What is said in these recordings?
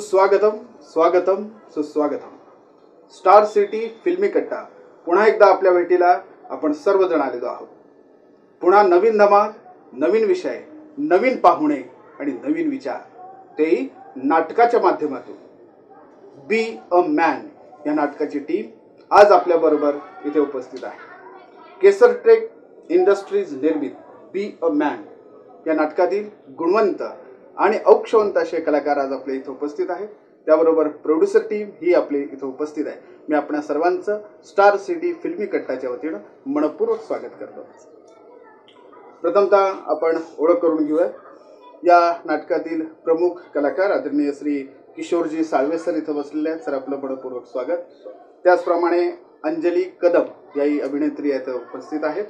सुस्वागतम स्वागतम सुस्वागतम. स्टार सिटी फिल्मी कट्टा. पुन्हा एकदा आपल्या भेटीला आपण सर्वजण आलेलो आहोत. पुन्हा नवीन धमाल नवीन विषय नवीन पाहुणे आणि नवीन विचार. तेही नाटकाच्या माध्यमातून. बी अ मॅन या नाटकाची टीम आज आपल्याबरोबर इथे उपस्थित आहे. केसर ट्रेक इंडस्ट्रीज निर्मित बी अ मॅन या नाटकातील गुणवंत आणि औक्षवंत असे कलाकार आज आपल्या इथं उपस्थित आहेत. त्याबरोबर प्रोड्युसर टीम ही आपली इथं उपस्थित आहे. मी आपल्या सर्वांचं स्टार सिटी फिल्मी कट्टाच्या वतीनं मनपूर्वक स्वागत करतो. प्रथमतः आपण ओळख करून घेऊया. या नाटकातील प्रमुख कलाकार आदरणीय श्री किशोरजी साळवे सर इथं बसलेले आहेत. सर आपलं मनपूर्वक स्वागत. त्याचप्रमाणे अंजली कदम याही अभिनेत्री इथं उपस्थित आहेत.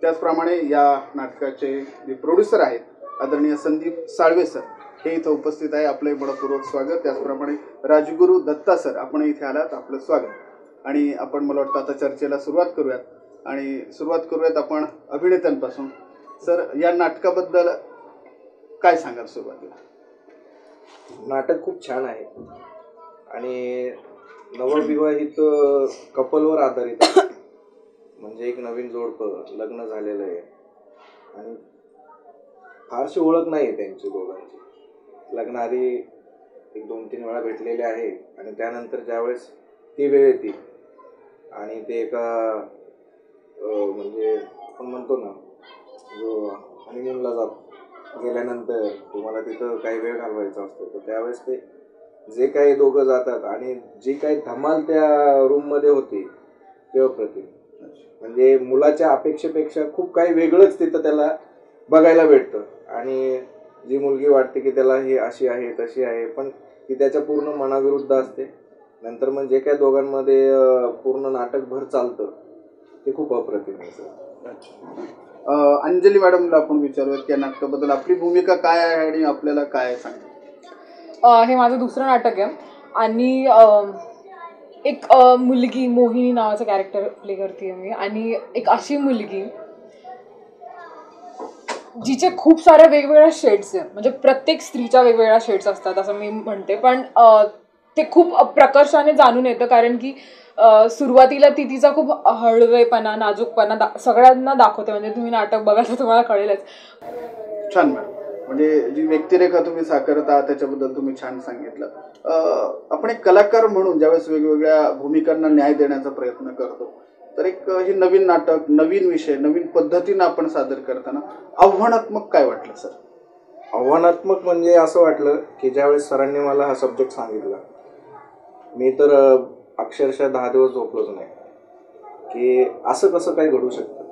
त्याचप्रमाणे या नाटकाचे जे प्रोड्युसर आहेत आदरणीय संदीप साळवे सर हे इथं उपस्थित आहे. आपलंही मनपूर्वक स्वागत. त्याचप्रमाणे राजगुरू दत्ता सर आपण इथे आलात. आपलं स्वागत. आणि आपण मला वाटतं आता चर्चेला सुरुवात करूयात. आणि सुरुवात करूयात आपण अभिनेत्यांपासून. सर या नाटकाबद्दल काय सांगाल सुरुवातीला? नाटक खूप छान आहे. आणि नवविवाहित कपलवर आधारित म्हणजे एक नवीन जोडपं लग्न झालेलं आहे. आणि फारशी ओळख नाही आहे त्यांची दोघांची. लग्नाआधी एक दोन तीन वेळा भेटलेले आहे आणि त्यानंतर ज्यावेळेस ती वेळ येते आणि ते एका म्हणजे आपण म्हणतो ना जो हनीमूनला जात गेल्यानंतर तुम्हाला तिथं काही वेळ घालवायचा असतो. तर त्यावेळेस ते जे काही दोघं जातात आणि जी काही धमाल त्या रूममध्ये होती ते अप्रतिम म्हणजे मुलाच्या अपेक्षेपेक्षा खूप काही वेगळंच तिथं त्याला बघायला भेटतं. आणि जी मुलगी वाटते की त्याला ही अशी आहे तशी आहे पण ती त्याच्या पूर्ण मनाविरुद्ध असते. नंतर मग जे काही दोघांमध्ये पूर्ण नाटकभर चालतं ते खूप अप्रतिम आहे सर. अं, अंजली मॅडमला आपण विचारूयात की या नाटकाबद्दल आपली भूमिका काय आहे आणि आपल्याला काय सांगते अ, हे माझं दुसरं नाटक आहे. आणि एक मुलगी मोहिनी नावाचं कॅरेक्टर प्ले करते मी. आणि एक अशी मुलगी जिचे खूप साऱ्या वेगवेगळ्या शेड्स आहेत. म्हणजे प्रत्येक स्त्रीच्या वेगवेगळ्या शेड्स असतात असं मी म्हणते. पण ते खूप प्रकर्षाने जाणून येतं. कारण की सुरुवातीला ती तिचा खूप हळवेपणा नाजूकपणा दा सगळ्यांना दाखवते. म्हणजे तुम्ही नाटक बघाल तर तुम्हाला कळेलच. छान मॅडम म्हणजे जी व्यक्तिरेखा तुम्ही साकारता त्याच्याबद्दल तुम्ही छान सांगितलं. आपण एक कलाकार म्हणून ज्यावेळेस वेगवेगळ्या भूमिकांना न्याय देण्याचा प्रयत्न करतो तर एक हे नवीन नाटक नवीन विषय नवीन पद्धतीनं आपण सादर करताना आव्हानात्मक काय वाटलं सर? आव्हानात्मक म्हणजे असं वाटलं की ज्यावेळेस सरांनी मला हा सब्जेक्ट सांगितला मी तर अक्षरशः दहा दिवस झोपलोच नाही. की असं कसं काय घडू शकतं?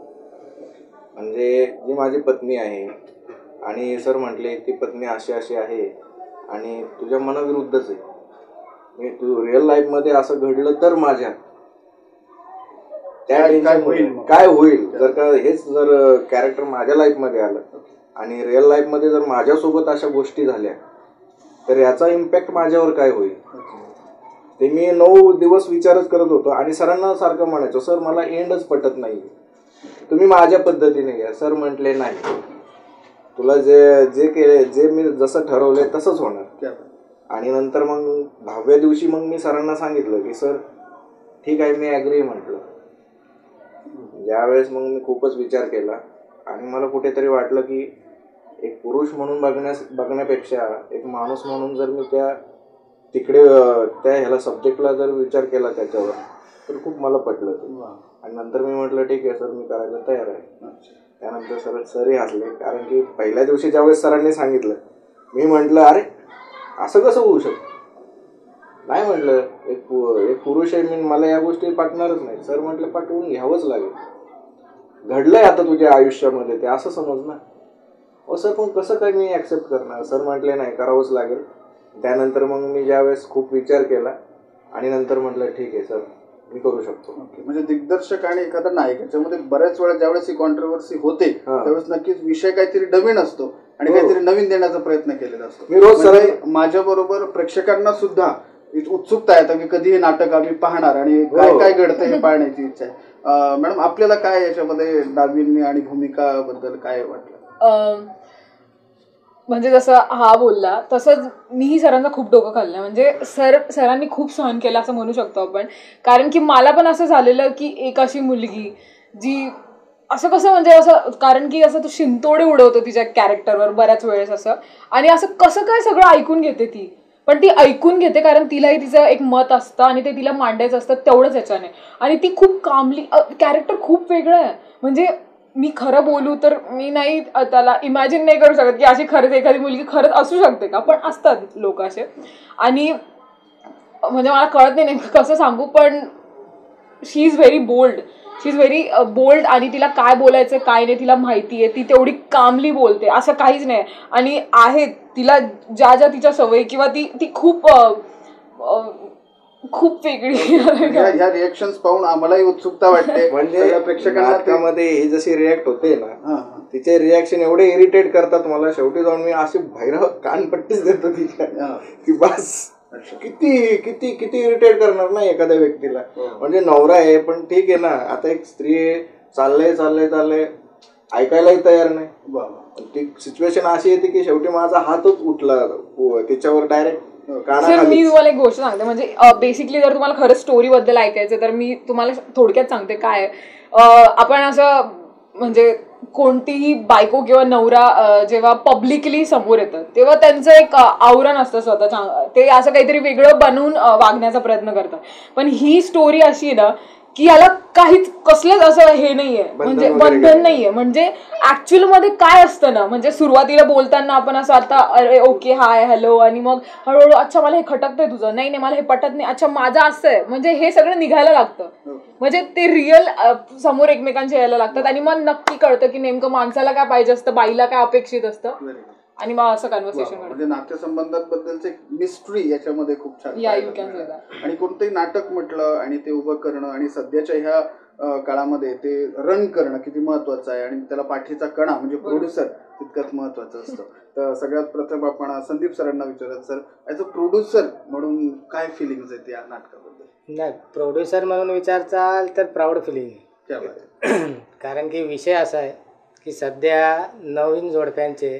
म्हणजे जी माझी पत्नी आहे आणि सर म्हटले ती पत्नी अशी अशी आहे आणि तुझ्या मनाविरुद्धच आहे. मी तू रिअल लाईफमध्ये असं घडलं तर माझ्या त्या काय- होईल? काय होईल? जर का हेच जर कॅरेक्टर माझ्या लाईफमध्ये आलं आणि रिअल लाईफमध्ये जर माझ्यासोबत अशा गोष्टी झाल्या तर याचा इम्पॅक्ट माझ्यावर काय होईल? ते मी नऊ दिवस विचारच करत होतो आणि सरांना सारखं म्हणायचो सर मला एंडच पटत नाही तुम्ही माझ्या पद्धतीने घ्या. सर म्हटले नाही. तुला जे जे केले जे मी जसं ठरवलंय तसंच होणार. आणि नंतर मग दहाव्या दिवशी मग मी सरांना सांगितलं की सर ठीक आहे मी ॲग्री म्हटलं. ज्यावेळेस मग मी खूपच विचार केला आणि मला कुठेतरी वाटलं की एक पुरुष म्हणून बघण्यास बघण्यापेक्षा एक माणूस म्हणून जर मी त्या तिकडे त्या ह्याला सब्जेक्टला जर विचार केला त्याच्यावर तर खूप मला पटलं ते. आणि नंतर मी म्हटलं ठीक आहे सर मी करायला तयार आहे. त्यानंतर सर सरही हसले कारण की पहिल्या दिवशी ज्यावेळेस सरांनी सांगितलं मी म्हटलं अरे असं कसं होऊ शकतं? नाही म्हटलं एक पु एक पुरुष आहे मी मला या गोष्टी पाठणारच नाही. सर म्हटलं पाठवून घ्यावंच लागेल. घडलंय आता तुझ्या आयुष्यामध्ये ते असं समज ना. हो सर पण कसं काय मी ॲक्सेप्ट करणार? सर म्हटले नाही करावंच लागेल. त्यानंतर मग मी ज्यावेळेस खूप विचार केला आणि नंतर म्हटलं ठीक आहे सर मी करू शकतो. ओके म्हणजे दिग्दर्शक आणि एखादा नायक याच्यामध्ये बऱ्याच वेळा ज्यावेळेस ही कॉन्ट्रोवर्सी होते. त्यावेळेस नक्कीच विषय काहीतरी नवीन असतो आणि हो. काहीतरी नवीन देण्याचा प्रयत्न केलेला असतो. मी रोज म्हणजे सरांना- माझ्या बरोबर प्रेक्षकांना सुद्धा उत्सुकता आहे की कधी हे नाटक आम्ही पाहणार आणि काय हो. काय घडतं हे पाहण्याची इच्छा आहे. मॅडम आपल्याला काय याच्यामध्ये नाविन्य आणि भूमिका बद्दल काय वाटलं? म्हणजे जसं हा बोलला तसंच मीही सरांचा खूप डोकं खाल्लं. म्हणजे सर सरांनी खूप सहन केलं असं म्हणू शकतो आपण. कारण की मला पण असं झालेलं की एक अशी मुलगी जी असं कसं म्हणजे असं कारण की असं तो शिंतोडे उडवतो तिच्या कॅरेक्टरवर बऱ्याच वेळेस असं. आणि असं कसं काय सगळं ऐकून घेते ती? पण ती ऐकून घेते कारण तिलाही तिचं एक मत असतं आणि ते तिला मांडायचं असतं तेवढंच याच्याने. आणि ती खूप कामली कॅरेक्टर खूप वेगळं आहे. म्हणजे मी खरं बोलू तर मी नाही त्याला इमॅजिन नाही करू शकत की अशी खरंच एखादी मुलगी खरंच असू शकते का? पण असतात लोक असे. आणि म्हणजे मला कळत नाही नेमकं कसं सांगू पण she is very bold she is very bold आणि तिला काय बोलायचं काय नाही तिला माहिती आहे. ती तेवढी कामली बोलते. असं काहीच नाही. आणि आहे तिला ज्या ज्या तिच्या सवयी किंवा ती ती खूप खूप वेगळी. ह्या ह्या रिएक्शन्स पाहून आम्हालाही उत्सुकता वाटते. म्हणजे प्रेक्षकांना नाटकामध्ये ही जशी रिॲक्ट होते ना. तिचे रिॲक्शन एवढे इरिटेट करतात मला. शेवटी जाऊन मी अशी बाहेर कानपट्टीच देतो तिच्या. की बस. किती किती किती इरिटेट करणार ना एखाद्या व्यक्तीला? हो. म्हणजे नवरा आहे पण ठीक आहे ना आता एक स्त्री आहे चाललंय चाललंय चाललंय ऐकायलाही तयार नाही. ती सिच्युएशन अशी येते की शेवटी माझा हातच उठला तिच्यावर डायरेक्ट सर मी तुम्हाला एक गोष्ट सांगते म्हणजे बेसिकली जर तुम्हाला खरंच स्टोरी बद्दल ऐकायचं तर मी तुम्हाला थोडक्यात सांगते काय आपण असं म्हणजे कोणतीही बायको किंवा नवरा जेव्हा पब्लिकली समोर येतात तेव्हा त्यांचं एक आवरण असतं स्वतःच्या ते असं काहीतरी वेगळं बनवून वागण्याचा प्रयत्न करतात. पण ही स्टोरी अशी आहे ना की याला काहीच कसलंच असं हे नाहीये. म्हणजे बंधन नाहीये. म्हणजे ऍक्च्युअलमध्ये काय असतं ना म्हणजे सुरुवातीला बोलताना आपण असं आता अरे ओके हाय हॅलो आणि मग हळूहळू अच्छा मला हे खटकतंय तुझं. नाही नाही मला हे पटत नाही. अच्छा माझं असं आहे. म्हणजे हे सगळं निघायला लागतं. म्हणजे ते रिअल समोर एकमेकांच्या यायला लागतात. आणि मग नक्की कळतं की नेमकं माणसाला काय पाहिजे असतं बाईला काय अपेक्षित असतं. आणि मग असं कन्व्हर्सेशन म्हणजे नातेसंबंधांबद्दलच एक मिस्ट्री याच्यामध्ये खूप छान. आणि कोणतंही नाटक म्हटलं आणि ते उभं करणं आणि सध्याच्या ह्या काळामध्ये ते रन करणं किती महत्वाचं आहे आणि त्याला पाठीचा कणा म्हणजे प्रोड्युसर तितकंच महत्वाचं असतं. तर सगळ्यात प्रथम आपण संदीप सरांना विचारत सर ॲज अ प्रोड्युसर म्हणून काय फिलिंग्स आहेत या नाटकाबद्दल? नाही प्रोड्युसर म्हणून विचारचाल तर प्राऊड फिलिंग. कारण की विषय असा आहे की सध्या नवीन जोडप्यांचे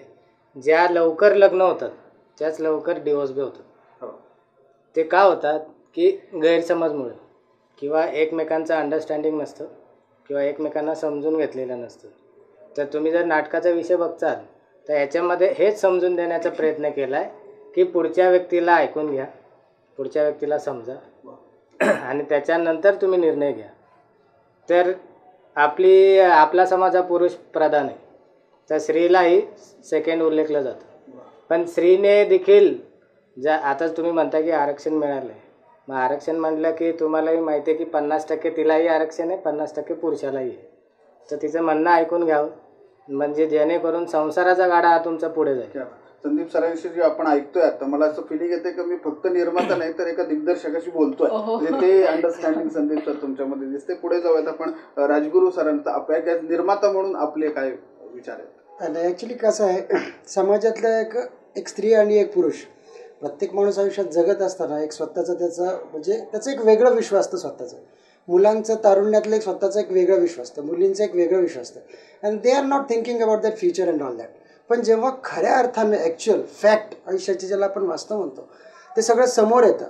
ज्या लवकर लग्न होतात त्याच लवकर डिवोर्स बी होतात. हो. ते का होतात की गैरसमजमुळे किंवा एकमेकांचं अंडरस्टँडिंग नसतं किंवा एकमेकांना समजून घेतलेलं नसतं. तर तुम्ही जर नाटकाचा विषय बघचाल तर याच्यामध्ये हेच समजून देण्याचा प्रयत्न केला आहे की पुढच्या व्यक्तीला ऐकून घ्या पुढच्या व्यक्तीला समजा. आणि त्याच्यानंतर तुम्ही निर्णय घ्या. तर आपली आपला समाज हा पुरुष प्रधान आहे. तर स्त्रीलाही सेकंड उल्लेखलं जातं. पण स्त्रीने देखील ज्या आता तुम्ही म्हणता की आरक्षण मिळालं आहे मग आरक्षण म्हटलं की तुम्हालाही माहिती आहे की पन्नास टक्के तिलाही आरक्षण आहे पन्नास टक्के पुरुषालाही आहे. तर तिचं म्हणणं ऐकून घ्यावं. म्हणजे जेणेकरून संसाराचा गाडा हा तुमचा पुढे जाईल. संदीप सरांशी जे आपण ऐकतोय आता मला असं फिलिंग येते की मी फक्त निर्माता नाही तर एका दिग्दर्शकाशी बोलतोय. म्हणजे ते अंडरस्टँडिंग संदीप सर तुमच्यामध्ये दिसते पुढे जाऊयात आपण. राजगुरू सरांचा आपल्या निर्माता म्हणून आपले काय विचार आहेत. आणि ॲक्च्युली कसं आहे समाजातलं एक एक स्त्री आणि एक पुरुष प्रत्येक माणूस आयुष्यात जगत असताना एक स्वतःचं त्याचं म्हणजे त्याचं एक वेगळं विश्व असतं स्वतःचं. मुलांचं तारुण्यातलं एक स्वतःचं एक वेगळं विश्व असतं मुलींचं एक वेगळं विश्व असतं. And they are not thinking about that future and all that पण जेव्हा खऱ्या अर्थाने ॲक्च्युअल फॅक्ट आयुष्याचे ज्याला आपण वास्तव म्हणतो ते सगळं समोर येतं.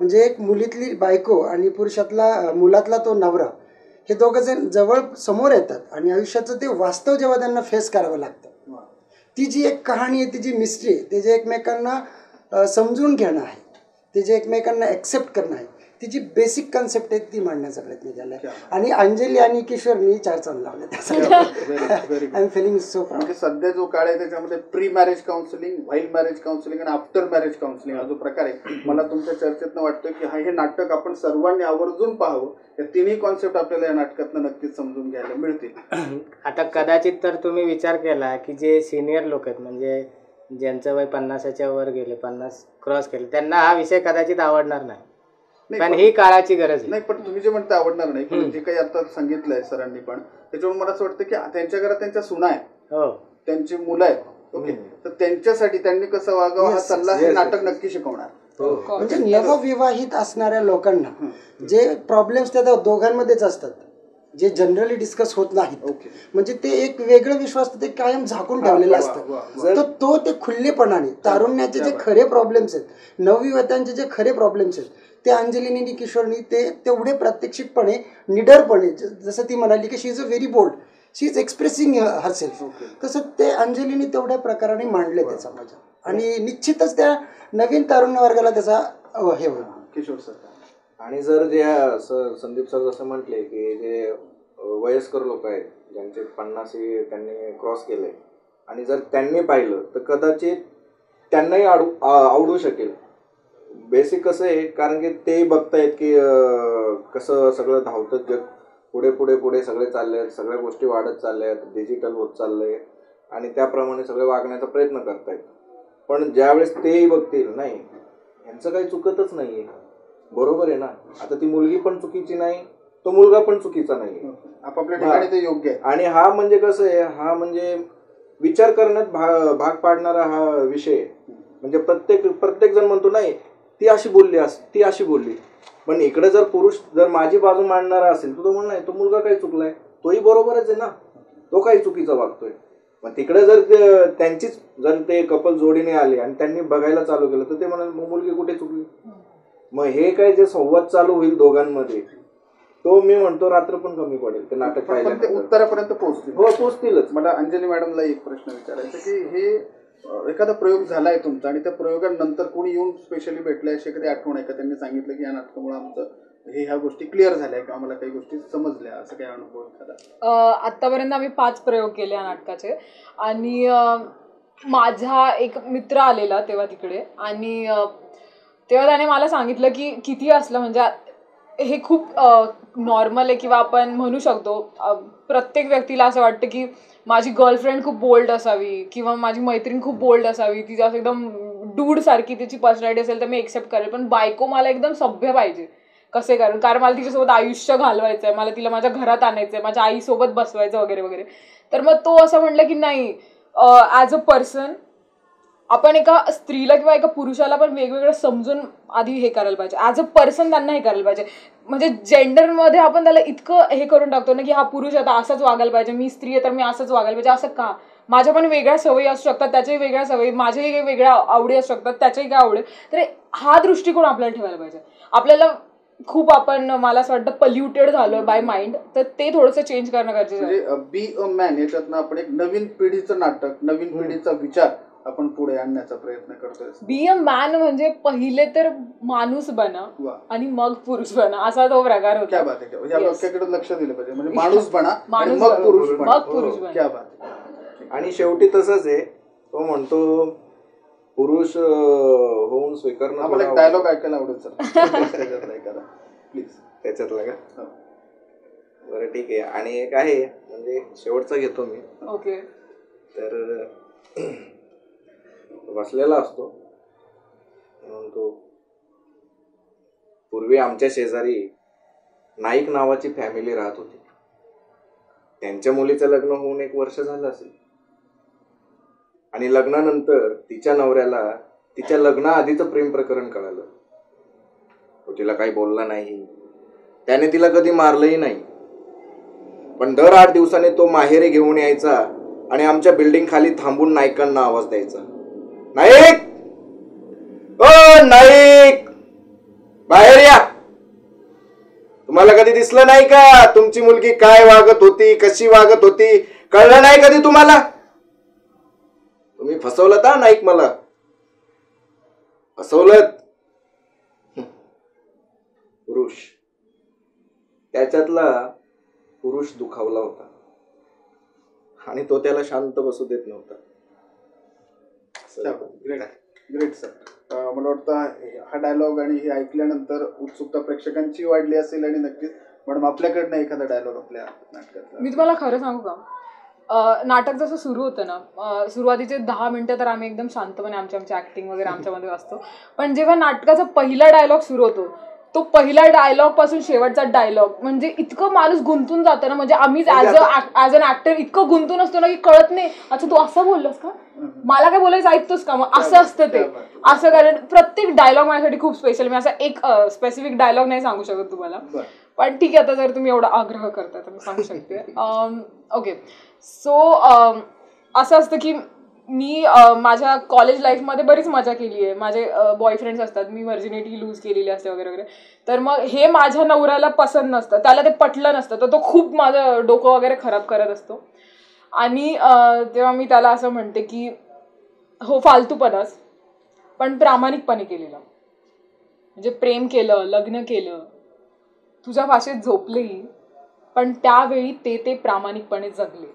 म्हणजे एक मुलीतली बायको आणि पुरुषातला मुलातला तो नवरा हे दोघं जण जवळ समोर येतात आणि आयुष्याचं ते वास्तव जेव्हा त्यांना फेस करावं लागतं. ती जी एक कहाणी आहे ती जी मिस्ट्री आहे ते जे एकमेकांना समजून घेणं आहे ते जे एकमेकांना ॲक्सेप्ट करणं आहे ती जी बेसिक कन्सेप्ट आहे ती मांडण्याचा प्रयत्न केला आहे आणि अंजली आणि किशोरनी चार चांद लावले आय एम फिलिंग सो म्हणजे सध्या जो काळ आहे त्याच्यामध्ये pre marriage counselling while marriage counselling आणि आफ्टर मॅरेज काउन्सिलिंग हा जो प्रकार आहे मला तुमच्या चर्चेतनं वाटतं की हा हे नाटक आपण सर्वांनी आवर्जून पाहावं. या तिन्ही कॉन्सेप्ट आपल्याला या नाटकातनं नक्कीच समजून घ्यायला मिळतील. आता कदाचित तर तुम्ही विचार केला की जे सिनियर लोक आहेत म्हणजे ज्यांचं वय पन्नासाच्या वर गेले पन्नास क्रॉस केले त्यांना हा विषय कदाचित आवडणार नाही. नाही, पण पण- ही काळाची गरज आहे. नाही पण तुम्ही जे म्हणता आवडणार नाही पण जे काही आता सांगितलंय सरांनी पण त्याच्यावर मला असं वाटतं की त्यांच्या घरात त्यांच्या सुना आहेत. हो. त्यांची मुलं आहेत. ओके. तर त्यांच्यासाठी त्यांनी कसं वागावं हा सल्ला हे नाटक नक्की शिकवणार. म्हणजे नवविवाहित असणाऱ्या लोकांना जे प्रॉब्लेम्स त्या दोघांमध्येच असतात. जे जनरली डिस्कस होत नाहीत. ओके म्हणजे ते एक वेगळं विश्वास ते कायम झाकून ठेवलेलं असतं. तर तो ते खुल्लेपणाने तारुण्याचे जे खरे प्रॉब्लेम्स आहेत नवयुवत्यांचे जे खरे प्रॉब्लेम्स आहेत ते अंजलीनी किशोरनी ते तेवढे प्रात्यक्षिकपणे निडरपणे जसं ती म्हणाली की she is a very bold she is expressing herself तसं ते अंजलीनी तेवढ्या प्रकाराने मांडले ते समाजात आणि निश्चितच त्या नवीन तारुण्य वर्गाला त्याचा हे होईल. किशोर सर. आणि जर जे असं संदीप सर जसं म्हटले की जे वयस्कर लोक आहेत ज्यांचे पन्नासी त्यांनी क्रॉस केलंय आणि जर त्यांनी पाहिलं तर कदाचित त्यांनाही आडू आवडू शकेल. बेसिक कसं आहे कारण की ते बघतायत की कसं सगळं धावतं जग. पुढे पुढे पुढे सगळे चालले आहेत सगळ्या गोष्टी वाढत चालल्या आहेत डिजिटल होत चाललं आहे आणि त्याप्रमाणे सगळे वागण्याचा प्रयत्न करतायत. पण ज्यावेळेस तेही बघतील नाही यांचं काही चुकतच नाही आहे बरोबर आहे ना? आता ती मुलगी पण चुकीची नाही तो मुलगा पण चुकीचा नाही आपापल्या ठिकाणी ते योग्य आहे. आणि हा म्हणजे कसं आहे हा म्हणजे विचार करण्यात भाग भाग पाडणारा हा विषय आहे. म्हणजे प्रत्येक प्रत्येक जण म्हणतो नाही ती अशी बोलली अस ती अशी बोलली. पण इकडे जर पुरुष जर माझी बाजू मांडणारा असेल तर तो म्हणणार तो मुलगा काही चुकलाय. तोही बरोबरच आहे ना? तो काही चुकीचा वागतोय. मग तिकडे जर त्यांचीच जर ते कपल जोडीने आले आणि त्यांनी बघायला चालू केलं तर ते म्हणाल मग मुलगी कुठे चुकली? मग हे काय जे संवाद चालू होईल दोघांमध्ये तो मी म्हणतो रात्र पण कमी पडेल ते नाटक पण ते पाहिल्यानंतर. उत्तरापर्यंत पोहोचतील. हो पोचतीलच मला अंजली मॅडमला एक प्रश्न विचारायचा की हे अ, एखादा प्रयोग झालाय तुमचा आणि त्या प्रयोगानंतर कोणी येऊन स्पेशली भेटले अशी एखादी आठवण आहे का? त्यांनी सांगितलं की या नाटकामुळे आमचं हे ह्या गोष्टी क्लिअर झाल्या किंवा मला काही गोष्टी समजल्या असं काही अनुभव एखादा? अ, आत्तापर्यंत आम्ही पाच प्रयोग केले या नाटकाचे. आणि अ, माझा एक मित्र आलेला तेव्हा तिकडे आणि अ, तेव्हा त्याने मला सांगितलं की किती असलं म्हणजे हे खूप नॉर्मल आहे किंवा आपण म्हणू शकतो प्रत्येक व्यक्तीला असं वाटतं की माझी गर्लफ्रेंड खूप बोल्ड असावी किंवा माझी मैत्रीण खूप बोल्ड असावी तिच्या असं एकदम डूडसारखी तिची पर्सनॅलिटी असेल तर मी एक्सेप्ट करेल पण बायको मला एकदम सभ्य पाहिजे. कसे कारण कारण मला तिच्यासोबत आयुष्य घालवायचं आहे मला तिला माझ्या घरात आणायचं आहे माझ्या आईसोबत बसवायचं वगैरे वगैरे. तर मग तो असं म्हटलं की नाही ॲज अ पर्सन आपण एका स्त्रीला किंवा एका पुरुषाला पण वेगवेगळं समजून आधी हे करायला पाहिजे. ॲज अ पर्सन त्यांना हे करायला पाहिजे. म्हणजे जेंडरमध्ये आपण त्याला इतकं हे करून टाकतो ना की हा पुरुष आता असंच वागायला पाहिजे मी स्त्री आहे तर मी असंच वागायला पाहिजे असं का? माझ्या पण वेगळ्या सवयी असू शकतात त्याच्याही वेगळ्या सवयी माझ्याही काही वेगळ्या आवडी असू शकतात त्याच्याही काय आवडी. तर हा दृष्टिकोन आपल्याला ठेवायला पाहिजे. आपल्याला खूप आपण मला असं वाटतं पल्युटेड झालो बाय माइंड तर ते थोडंसं चेंज करणं गरजेचं आहे. म्हणजे बी अ मॅन याच्यातनं आपण एक नवीन पिढीचं नाटक नवीन पिढीचा विचार आपण पुढे आणण्याचा प्रयत्न करतोय. बी अ मॅन म्हणजे पहिले तर माणूस बना आणि मग पुरुष बना असा तो प्रकार होता. बात या. वाक्याकडे लक्ष दिलं पाहिजे. म्हणजे माणूस बना माणूस मग बना. पुरुष बना. मग पुरुष हो, बना. क्या बात आहे. आणि शेवटी तसंच आहे. तो म्हणतो पुरुष होऊन स्वीकारणं थोडं एक डायलॉग ऐकायला आवडेल सर त्याच्यातला प्लीज त्याच्यातला का? बरं ठीक आहे. आणि एक आहे म्हणजे शेवटचा घेतो मी. ओके तर बसलेला असतो. म्हणतो पूर्वी आमच्या शेजारी नाईक नावाची फॅमिली राहत होती. त्यांच्या मुलीचं लग्न होऊन एक वर्ष झालं असेल. आणि लग्नानंतर तिच्या नवऱ्याला तिच्या लग्नाआधीचं प्रेम प्रकरण कळालं. तो तिला काही बोलला नाही. त्याने तिला कधी मारलंही नाही. पण दर आठ दिवसाने तो माहेरे घेऊन यायचा आणि आमच्या बिल्डिंग खाली थांबून नायकांना आवाज द्यायचा. नाईक. ओ नाईक. बाहेर या. तुम्हाला कधी दिसलं नाही का? तुमची मुलगी काय वागत होती कशी वागत होती? कळलं नाही कधी तुम्हाला? तुम्ही फसवलं का नाईक मला. फसवलं पुरुष. त्याच्यातला पुरुष दुखावला होता. आणि तो त्याला शांत बसू देत नव्हता. ग्रेट ग्रेट सर मला वाटतं हा डायलॉग आणि हे ऐकल्यानंतर उत्सुकता प्रेक्षकांची वाढली असेल आणि नक्कीच मॅडम आपल्याकडनं एखादा डायलॉग आपल्या नाटकातला. मी तुम्हाला खरं सांगू का? नाटक जसं सुरू होतं ना सुरुवातीचे दहा मिनिटं तर आम्ही एकदम शांतपणे आमच्या आमच्या ऍक्टिंग वगैरे आमच्यामध्ये असतो. पण जेव्हा नाटकाचा पहिला डायलॉग सुरू होतो तो पहिला डायलॉगपासून शेवटचा डायलॉग म्हणजे इतकं माणूस गुंतून जातं ना म्हणजे आम्हीच as a as an actor इतकं गुंतून असतो ना की कळत नाही. अच्छा तू असं बोललोस का? मला काय बोलायचं ऐकतोस का? मग असं असतं ते. असं कारण प्रत्येक डायलॉग माझ्यासाठी खूप स्पेशल मी असा एक स्पेसिफिक डायलॉग नाही सांगू शकत तुम्हाला. पण ठीक आहे आता जर तुम्ही एवढा आग्रह करता तर मी सांगू शकते. ओके सो असं असतं की मी माझ्या कॉलेज लाईफमध्ये बरीच मजा केली आहे माझे बॉयफ्रेंड्स असतात. मी व्हर्जिनिटी लूज केलेली असते वगैरे वगैरे. तर मग हे माझ्या नवऱ्याला पसंत नसतं. त्याला ते पटलं नसतं. तर तो खूप माझं डोकं वगैरे खराब करत असतो. आणि तेव्हा मी त्याला असं म्हणते की हो फालतूपणाच पण प्रामाणिकपणे केलेलं. म्हणजे प्रेम केलं लग्न केलं. तुझ्या भाषेत झोपलेही पण त्यावेळी ते ते प्रामाणिकपणे जगले.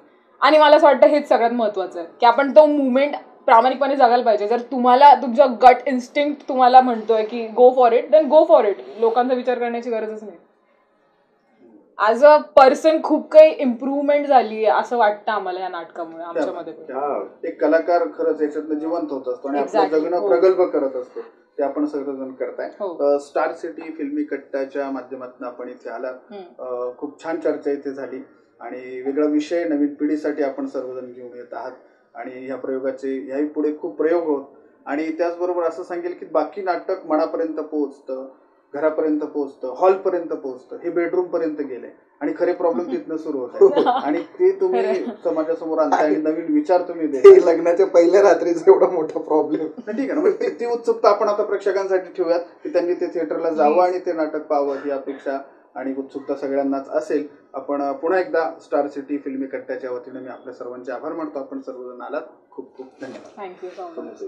आणि मला असं वाटतं हेच सगळ्यात महत्त्वाचं आहे की आपण तो मुवमेंट प्रामाणिकपणे जगायला पाहिजे जर तुम्हाला तुमचा गट इन्स्टिंक्ट तुम्हाला म्हणतोय की go for it then go for it लोकांचा विचार करण्याची गरजच नाही ॲज अ पर्सन खूप काही इम्प्रूव्हमेंट झाली आहे असं वाटतं आम्हाला या नाटकामुळे आमच्यामध्ये. हा एक कलाकार खरंच याच्यातनं जिवंत होत असतो आणि आपलं. जगणं हो. प्रगल्भ करत असतो ते आपण सगळेजण करताय हो. स्टार सिटी फिल्मी कट्टाच्या माध्यमातून आपण इथे आला. खूप छान चर्चा इथे झाली आणि वेगळा विषय नवीन पिढीसाठी आपण सर्वजण घेऊन येत आहात. आणि ह्या प्रयोगाचे ह्याही पुढे खूप प्रयोग होत. आणि त्याचबरोबर असं सांगेल की बाकी नाटक मनापर्यंत पोहोचतं घरापर्यंत पोहोचतं हॉलपर्यंत पोहोचतं हे बेडरूम पर्यंत गेलंय आणि खरे प्रॉब्लेम तिथनं सुरू होत आणि ते तुम्ही समाजासमोर आणताय आणि नवीन विचार तुम्ही हे लग्नाच्या पहिल्या रात्रीचा एवढा मोठा प्रॉब्लेम नाही, ठीक आहे ना. मग ती- ती उत्सुकता आपण आता प्रेक्षकांसाठी ठेवूयात की त्यांनी ते थिएटरला जावं आणि ते नाटक पाहावं ही अपेक्षा आणि उत्सुकता सगळ्यांनाच असेल आपण पुन्हा एकदा स्टार सिटी फिल्मी कट्ट्याच्या वतीने मी आपल्या सर्वांचे आभार मानतो. आपण सर्वजण आलात. खूप खूप धन्यवाद. Thank you so much